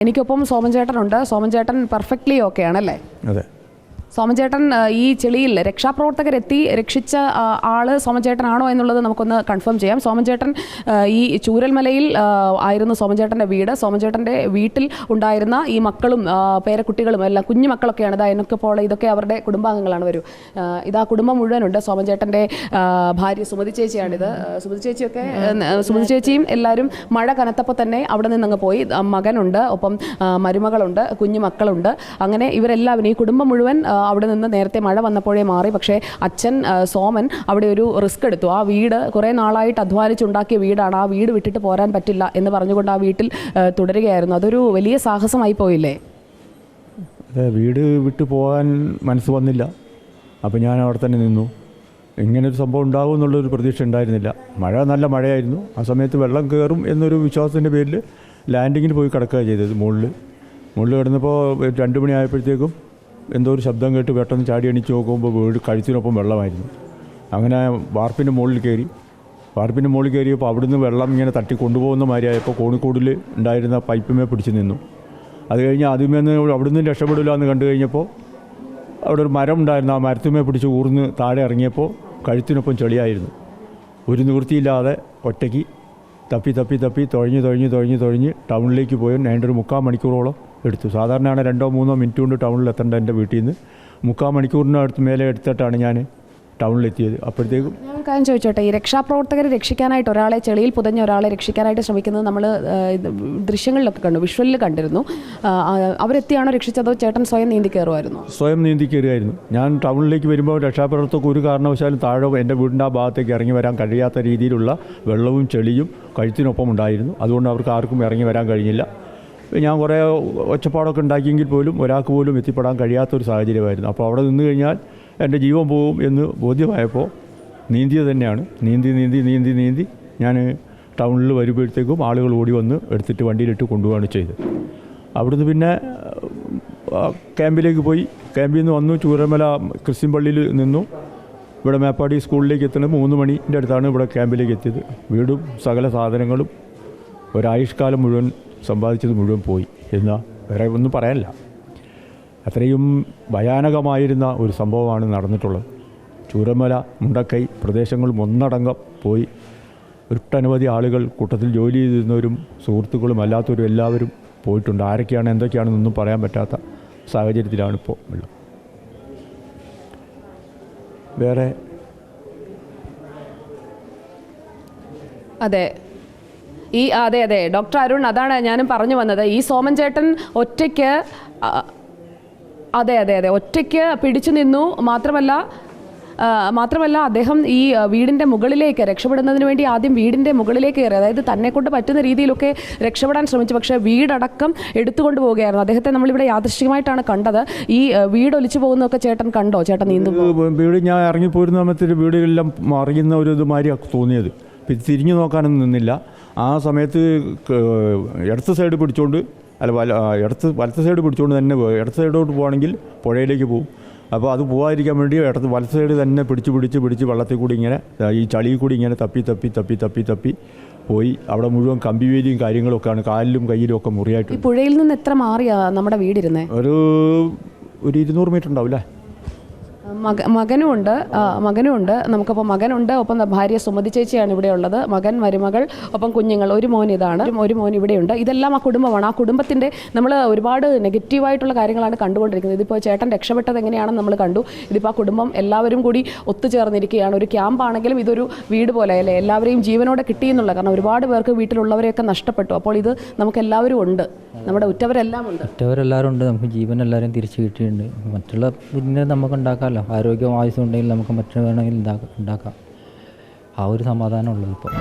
എനിക്കൊപ്പം സോമൻ ചേട്ടനുണ്ട് സോമൻ ചേട്ടൻ പെർഫെക്റ്റ്ലി ഓക്കെ ആണല്ലേ? അതെ. സോമചേട്ടൻ ഈ ചെളിയിൽ രക്ഷാപ്രവർത്തകരെത്തി രക്ഷിച്ച ആൾ സോമചേട്ടനാണോ എന്നുള്ളത് നമുക്കൊന്ന് കൺഫേം ചെയ്യാം. സോമചേട്ടൻ ഈ ചൂരൽമലയിൽ ആയിരുന്നു സോമചേട്ടന്റെ വീട്. സോമചേട്ടന്റെ വീട്ടിൽ ഉണ്ടായിരുന്ന ഈ മക്കളും പേരക്കുട്ടികളും എല്ലാം കുഞ്ഞു മക്കളൊക്കെയാണ്. ഇതാ എന്നൊക്കെ പോലെ ഇതൊക്കെ അവരുടെ കുടുംബാംഗങ്ങളാണ് വരൂ. ഇതാ കുടുംബം മുഴുവനുണ്ട്. സോമചേട്ടന്റെ ഭാര്യ സുമതി ചേച്ചിയാണിത്. സുമതി ചേച്ചിയൊക്കെ സുമതി ചേച്ചിയും എല്ലാവരും മഴ കനത്തപ്പോൾ തന്നെ അവിടെ നിന്നങ്ങ് പോയി. മകനുണ്ട് ഒപ്പം മരുമകളുണ്ട് കുഞ്ഞു മക്കളുണ്ട്. അങ്ങനെ ഇവരെല്ലാവരും ഈ കുടുംബം മുഴുവൻ അവിടെ നിന്ന് നേരത്തെ മഴ വന്നപ്പോഴേ മാറി. പക്ഷേ അച്ഛൻ സോമൻ അവിടെ ഒരു റിസ്ക് എടുത്തു. ആ വീട് കുറേ നാളായിട്ട് അധ്വാനിച്ചുണ്ടാക്കിയ വീടാണ്. ആ വീട് വിട്ടിട്ട് പോരാൻ പറ്റില്ല എന്ന് പറഞ്ഞുകൊണ്ട് ആ വീട്ടിൽ തുടരുകയായിരുന്നു. അതൊരു വലിയ സാഹസമായി പോയില്ലേ? അതെ വീട് വിട്ടു പോകാൻ മനസ്സ് വന്നില്ല. അപ്പോൾ ഞാൻ അവിടെ തന്നെ നിന്നു. ഇങ്ങനൊരു സംഭവം ഉണ്ടാകും എന്നുള്ളൊരു പ്രതീക്ഷ ഉണ്ടായിരുന്നില്ല. മഴ നല്ല മഴയായിരുന്നു. ആ സമയത്ത് വെള്ളം കയറും എന്നൊരു വിശ്വാസത്തിന്റെ പേരിൽ ലാൻഡിങ്ങിന് പോയി കിടക്കുക ചെയ്തത് മുകളിൽ മുകളിൽ കിടന്നപ്പോൾ രണ്ട് മണിയായപ്പോഴത്തേക്കും എന്തോ ഒരു ശബ്ദം കേട്ട് പെട്ടെന്ന് ചാടി എണീച്ച് നോക്കുമ്പോൾ വീട് കഴുത്തിനൊപ്പം വെള്ളമായിരുന്നു. അങ്ങനെ വാർപ്പിന്റെ മുകളിൽ കയറി. വാർപ്പിന്റെ മുകളിൽ കയറിയപ്പോൾ അവിടുന്ന് വെള്ളം ഇങ്ങനെ തട്ടി കൊണ്ടുപോകുന്ന മാതിരിയായപ്പോൾ കോണിക്കോടിൽ ഉണ്ടായിരുന്ന പൈപ്പുമേ പിടിച്ച് നിന്നു. അത് കഴിഞ്ഞ് ആദ്യമേ അവിടുന്ന് രക്ഷപ്പെടില്ല എന്ന് കണ്ടു കഴിഞ്ഞപ്പോൾ അവിടെ ഒരു മരം ഉണ്ടായിരുന്നു. ആ മരത്തുമേ പിടിച്ച് ഊർന്ന് താഴെ ഇറങ്ങിയപ്പോൾ കഴുത്തിനൊപ്പം ചെളിയായിരുന്നു. ഒരു നിവൃത്തിയില്ലാതെ ഒറ്റയ്ക്ക് തപ്പി തപ്പി തപ്പി തുഴഞ്ഞ് തുഴഞ്ഞ് തുഴഞ്ഞ് തുഴഞ്ഞ് ടൗണിലേക്ക് പോയി. അതിന്റെ ഒരു മുക്കാൽ മണിക്കൂറോളം എടുത്തു. സാധാരണയാണ് രണ്ടോ മൂന്നോ മിനിറ്റ് കൊണ്ട് ടൗണിൽ എത്തേണ്ട എന്റെ വീട്ടിൽ നിന്ന് മുക്കാൽ മണിക്കൂറിനടുത്ത് മേലെ എടുത്തിട്ടാണ് ഞാൻ ടൗണിലെത്തിയത്. അപ്പോഴത്തേക്കും ഞാൻ കാര്യം ചോദിച്ചോട്ടെ? ഈ രക്ഷാപ്രവർത്തകരെ രക്ഷിക്കാനായിട്ട് ഒരാളെ ചെളിയിൽ പുതഞ്ഞ ഒരാളെ രക്ഷിക്കാനായിട്ട് ശ്രമിക്കുന്നത് നമ്മൾ ദൃശ്യങ്ങളിലൊക്കെ കണ്ടു വിഷ്വലിൽ കണ്ടിരുന്നു. അവരെത്തിയാണോ രക്ഷിച്ചതോ ചേട്ടൻ സ്വയം നീന്തി കയറുമായിരുന്നു? സ്വയം നീന്തി കയറുമായിരുന്നു. ഞാൻ ടൗണിലേക്ക് വരുമ്പോൾ രക്ഷാപ്രവർത്തകർക്ക് ഒരു കാരണവശാലും താഴെ എന്റെ വീടിന്റെ ആ ഭാഗത്തേക്ക് ഇറങ്ങി വരാൻ കഴിയാത്ത രീതിയിലുള്ള വെള്ളവും ചെളിയും കഴുത്തിനൊപ്പം ഉണ്ടായിരുന്നു. അതുകൊണ്ട് അവർക്ക് ആർക്കും ഇറങ്ങി വരാൻ കഴിഞ്ഞില്ല. ഞാൻ കുറേ ഒച്ചപ്പാടൊക്കെ ഉണ്ടാക്കിയെങ്കിൽ പോലും ഒരാൾക്ക് പോലും എത്തിപ്പെടാൻ കഴിയാത്തൊരു സാഹചര്യമായിരുന്നു. അപ്പോൾ അവിടെ നിന്ന് കഴിഞ്ഞാൽ എന്റെ ജീവൻ പോകും എന്ന് ബോധ്യമായപ്പോൾ നീന്തിയത് തന്നെയാണ്. നീന്തി നീന്തി നീന്തി നീന്തി ഞാൻ ടൗണിൽ വരുമ്പോഴത്തേക്കും ആളുകൾ ഓടി വന്ന് എടുത്തിട്ട് വണ്ടിയിലിട്ട് കൊണ്ടുപോവുകയാണ് ചെയ്തത്. അവിടുന്ന് പിന്നെ ക്യാമ്പിലേക്ക് പോയി. ക്യാമ്പിൽ നിന്ന് വന്നു ചൂരമല ക്രിസ്ത്യൻ പള്ളിയിൽ നിന്നു. ഇവിടെ മേപ്പാടി സ്കൂളിലേക്ക് എത്തുന്നത് മൂന്ന് മണിന്റെ അടുത്താണ് ഇവിടെ ക്യാമ്പിലേക്ക് എത്തിയത്. വീടും സകല സാധനങ്ങളും ഒരായുഷ്കാലം മുഴുവൻ സമ്പാദിച്ചത് മുഴുവൻ പോയി എന്ന് വേറെ ഒന്നും പറയാനില്ല. അത്രയും ഭയാനകമായിരുന്ന ഒരു സംഭവമാണ് നടന്നിട്ടുള്ളത്. ചൂരമല മുണ്ടക്കൈ പ്രദേശങ്ങളും ഒന്നടങ്കം പോയി. ഒട്ടനവധി ആളുകൾ കൂട്ടത്തിൽ ജോലി ചെയ്തിരുന്നവരും സുഹൃത്തുക്കളും അല്ലാത്തവരും എല്ലാവരും പോയിട്ടുണ്ട്. ആരൊക്കെയാണ് എന്തൊക്കെയാണെന്നൊന്നും പറയാൻ പറ്റാത്ത സാഹചര്യത്തിലാണ് ഇപ്പോൾ ഉള്ളത്. വേറെ അതെ ഈ അതെ അതെ ഡോക്ടർ അരുൺ അതാണ് ഞാനും പറഞ്ഞു വന്നത്. ഈ സോമൻ ചേട്ടൻ ഒറ്റയ്ക്ക് അതെ അതെ അതെ ഒറ്റയ്ക്ക് പിടിച്ചു നിന്നു. മാത്രമല്ല മാത്രമല്ല അദ്ദേഹം ഈ വീടിന്റെ മുകളിലേക്ക് രക്ഷപ്പെടുന്നതിന് വേണ്ടി ആദ്യം വീടിന്റെ മുകളിലേക്ക് കയറി. അതായത് തന്നെ കൊണ്ട് പറ്റുന്ന രീതിയിലൊക്കെ രക്ഷപ്പെടാൻ ശ്രമിച്ചു. പക്ഷേ വീടടക്കം എടുത്തുകൊണ്ട് പോവുകയായിരുന്നു. അദ്ദേഹത്തെ നമ്മളിവിടെ യാദൃശ്ചികമായിട്ടാണ് കണ്ടത്. ഈ വീട് ഒലിച്ചു പോകുന്നതൊക്കെ ചേട്ടൻ കണ്ടോ? ചേട്ടൻ നീന്തു വീട് ഞാൻ ഇറങ്ങിപ്പോയിരുന്ന സമയത്ത് വീടുകളെല്ലാം മറിയുന്ന ഒരു ഇതുമാതിരി തോന്നിയത്. തിരിഞ്ഞു നോക്കാനൊന്നും നിന്നില്ല. ആ സമയത്ത് ഇടത്ത് സൈഡ് പിടിച്ചുകൊണ്ട് അല്ല വല ഇടത്ത് വലത്ത് സൈഡ് പിടിച്ചുകൊണ്ട് തന്നെ ഇടത്ത് സൈഡോട്ട് പോകണമെങ്കിൽ പുഴയിലേക്ക് പോകും അപ്പോൾ അത് പോകാതിരിക്കാൻ വേണ്ടി ഇടത്ത് വലത്ത് സൈഡ് തന്നെ പിടിച്ച് പിടിച്ച് പിടിച്ച് വെള്ളത്തിൽ കൂടി ഇങ്ങനെ ഈ ചളിയിൽ കൂടി ഇങ്ങനെ തപ്പി തപ്പി തപ്പി തപ്പി തപ്പി പോയി അവിടെ മുഴുവൻ കമ്പിവേലിയും കാര്യങ്ങളൊക്കെയാണ് കാലിലും കയ്യിലും ഒക്കെ മുറിയായിട്ട് പുഴയിൽ നിന്ന് എത്ര മാറിയാ നമ്മുടെ വീടിരുന്നേ? ഒരു ഒരു ഇരുന്നൂറ് മീറ്റർ ഉണ്ടാവില്ലേ മക മകനുമുണ്ട്. മകനുമുണ്ട്. നമുക്കിപ്പോൾ മകനുണ്ട്. ഒപ്പം ഭാര്യ സുമതി ചേച്ചിയാണ് ഇവിടെ ഉള്ളത്. മകൻ മരുമകൾ ഒപ്പം കുഞ്ഞുങ്ങൾ. ഒരു മോൻ ഇതാണ്. ഒരു- മോൻ ഇവിടെയുണ്ട്. ഇതെല്ലാം ആ കുടുംബമാണ്. ആ കുടുംബത്തിന്റെ നമ്മൾ ഒരുപാട് നെഗറ്റീവായിട്ടുള്ള കാര്യങ്ങളാണ് കണ്ടുകൊണ്ടിരിക്കുന്നത്. ഇതിപ്പോൾ ചേട്ടൻ രക്ഷപ്പെട്ടത് എങ്ങനെയാണെന്ന് നമ്മൾ കണ്ടു. ഇതിപ്പോൾ ആ കുടുംബം എല്ലാവരും കൂടി ഒത്തുചേർന്നിരിക്കുകയാണ്. ഒരു ക്യാമ്പാണെങ്കിലും ഇതൊരു വീട് പോലെ അല്ലേ? എല്ലാവരെയും ജീവനോടെ കിട്ടിയെന്നുള്ള കാരണം ഒരുപാട് പേർക്ക് വീട്ടിലുള്ളവരെയൊക്കെ നഷ്ടപ്പെട്ടു. അപ്പോൾ ഇത് നമുക്ക് എല്ലാവരും ഉണ്ട്. നമ്മുടെ ഉറ്റവരെല്ലാം ഉണ്ട്. ഉറ്റവരെല്ലാവരും ഉണ്ട്. നമുക്ക് ജീവൻ എല്ലാവരും തിരിച്ചു കിട്ടിയിട്ടുണ്ട്. മറ്റുള്ള പിന്നെ നമുക്ക് ഉണ്ടാക്കാമല്ലോ. ആരോഗ്യം ആവശ്യം ഉണ്ടെങ്കിൽ നമുക്ക് മറ്റു വേണമെങ്കിൽ ഉണ്ടാക്കാം. ആ ഒരു സമാധാനം ഉള്ളത് ഇപ്പോൾ